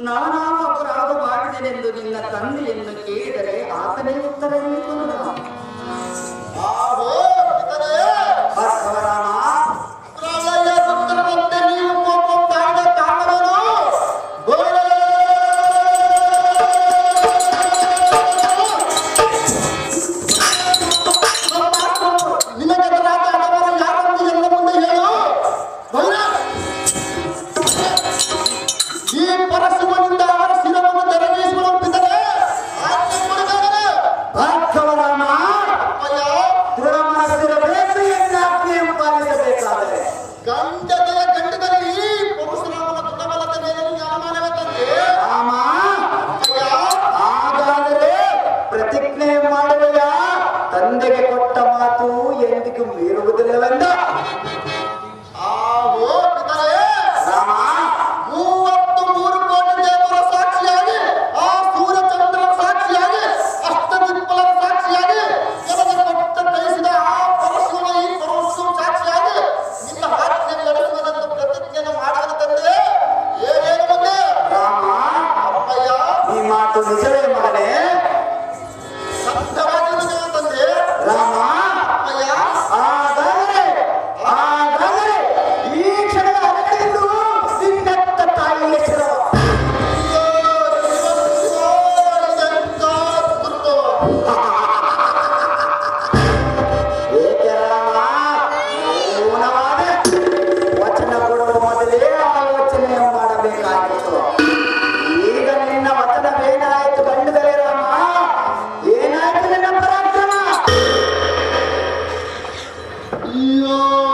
ನಾನು ಅಪರಾಧ ಮಾಡಿದೆನೆಂದು ನಿನ್ನ ತಂದೆಯನ್ನು ಕೇಳಿದರೆ ಆತನೇ ಉತ್ತರ ನೀಡುವನು Allah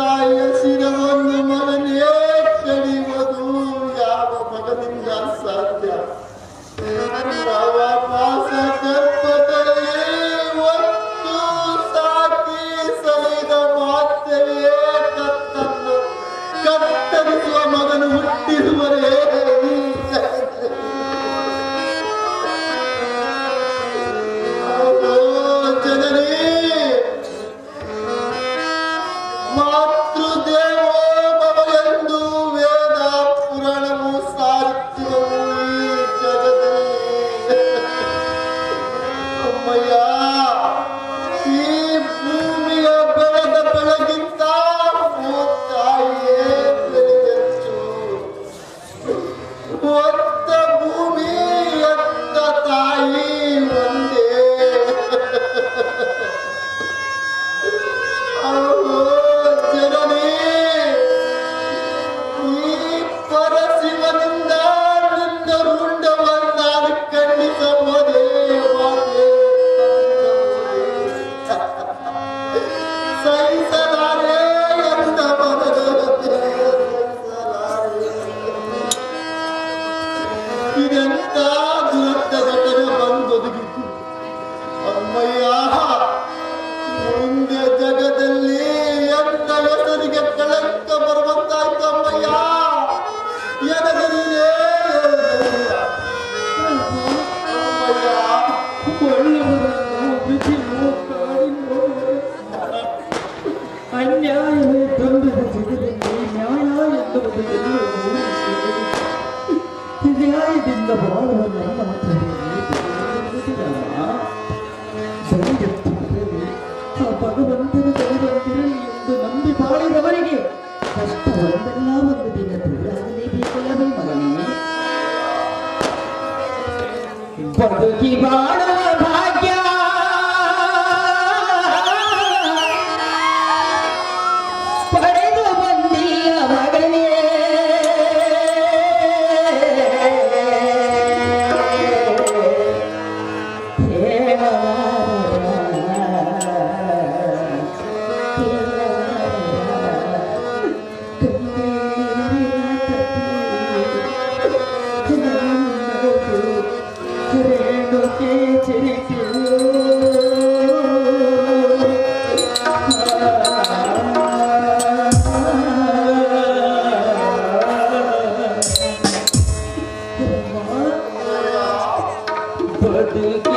தாய் சீரவந்த மகனே 한번 한번 한번 한번 दिल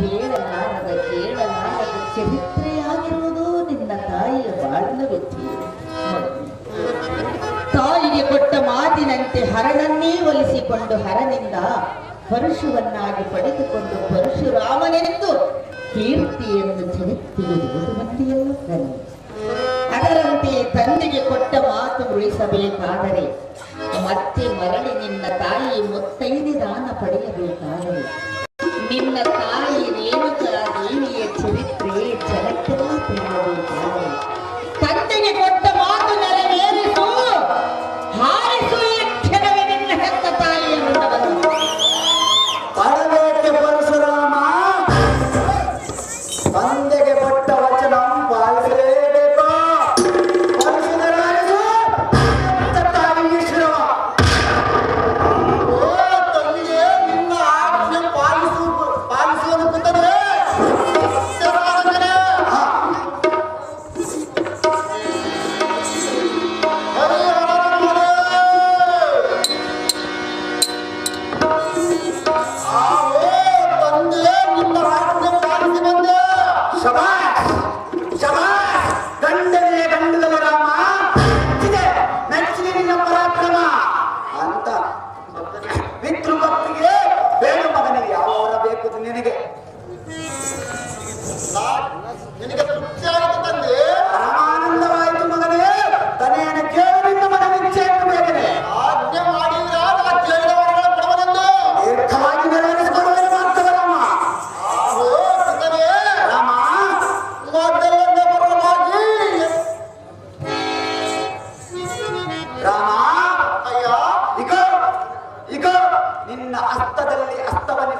ಹೇಳಲಾರದ ಕೇಳಲಾರದ ಚರಿತ್ರೆಯಾಗಿರುವುದು ನಿನ್ನ ತಾಯಿಯ ಬಾಳಿನ ಬುದ್ಧಿ ತಾಯಿಗೆ ಕೊಟ್ಟ ಮಾತಿನಂತೆ ಹರನನ್ನೇ ಒಲಿಸಿಕೊಂಡು ಹರನಿಂದ ಪರಶುವನ್ನಾಗಿ ಪಡೆದುಕೊಂಡು ಪರಶುರಾಮನೆಂದು ಕೀರ್ತಿಯನ್ನು ಚರಿತ್ರೆಗೆ ಓದುವಂತೆಯಲ್ಲ ಕಲಿ ಅದರಂತೆ ತಂದೆಗೆ ಕೊಟ್ಟ ಮಾತು ಉಳಿಸಬೇಕಾದರೆ ಮತ್ತೆ ಮರಳಿ ನಿನ್ನ ತಾಯಿ ಮುತ್ತೈದೆ ದಾನ ಪಡೆಯಬೇಕಾದರೆ ನಿನ್ನ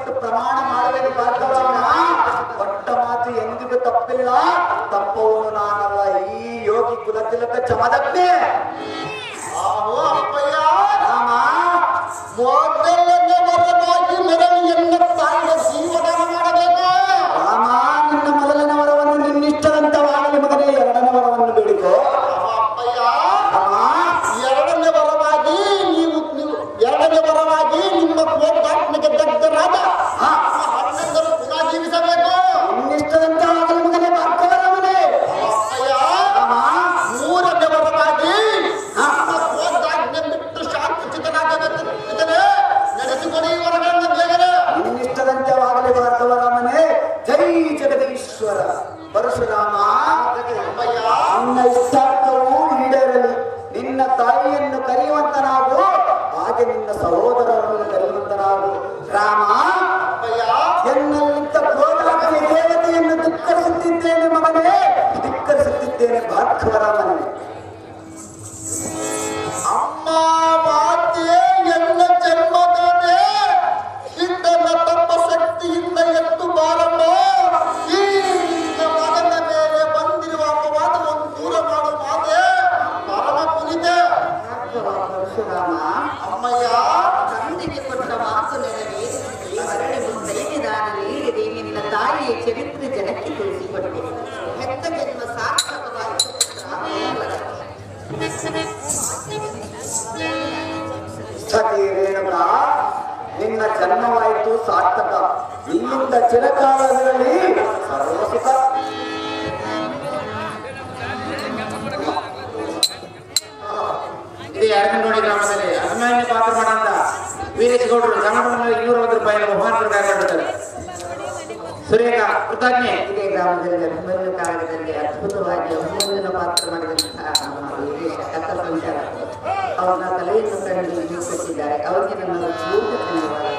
ಬಿಟ್ಟು ಪ್ರಮಾಣ ಮಾಡಬೇಕು ಬಾಧ್ಯವನ್ನು ದೊಡ್ಡ ಮಾತು ಎಂದಿಗೂ ತಪ್ಪಿಲ್ಲ ತಪ್ಪುವನು ನಾನಲ್ಲ ಈ ಯೋಗಿ ಕುಲತಿಲಕ ಚಮದಕ್ಕೆ Amazing. ಕೊಟ್ರು ಕನ್ನಡ ಇವರು ಒಂದು ರೂಪಾಯಿ ಮಹಾನಗರ ಕಾರ್ಯಕ್ರಮದಲ್ಲಿ ಸುರೇಖಾ ಕೃತಜ್ಞೆ ಇದೇ ಗ್ರಾಮದಲ್ಲಿ ಹುಮ್ಮರಿನ ಕಾಲದಲ್ಲಿ ಅದ್ಭುತವಾಗಿ ಹುಮ್ಮರಿನ ಪಾತ್ರ ಮಾಡಿದಂತಹ ಕಥಾ ಸಂಚಾರ ಅವ್ರನ್ನ ತಲೆಯನ್ನು ಕಂಡು ನಿಲ್ಲಿಸುತ್ತಿದ್ದಾರೆ ಅವರಿಗೆ ನನ್ನ ಪೂರ್ಣ ಧನ್ಯವಾದ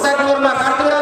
Ustaz Nurman Artura